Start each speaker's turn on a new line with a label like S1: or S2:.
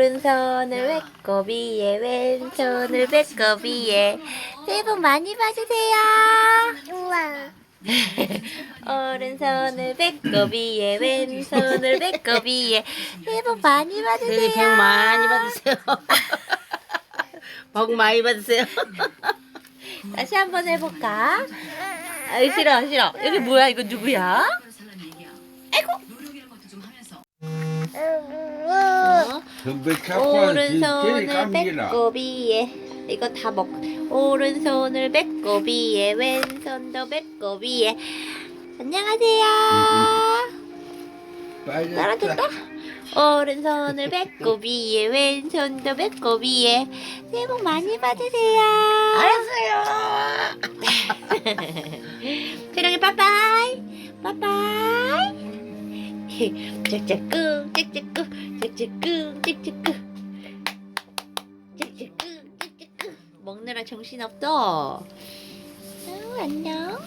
S1: 오른손을 배꼽위에 왼손을 배꼽위에 새해 복 많이 받으세요
S2: 우와.
S1: 오른손을 배꼽위에 왼손을 배꼽위에 새해 복 많이 받으세요
S3: 새해 복 많이 받으세요. 복 많이 받으세요.
S1: 다시 한번 해볼까? 아 싫어 싫어 여기 뭐야 이거 누구야?
S4: 잡고
S1: 오른손을
S4: 감기라.
S1: 배꼽 위에 이거 다 먹. 오른손을 배꼽 위에 왼손도 배꼽 위에 안녕하세요.
S4: 빨리
S1: 떨어졌다. 오른손을 배꼽 위에 왼손도 배꼽 위에 새해 복 많이 받으세요.
S3: 알았어요.
S1: 태령이 빠빠이 빠빠이 짝짝꿍 짝짝꿍 짝짝꿍 짝짝꿍 짝짝꿍 짝짝꿍 먹느라 정신없어? 어, 안녕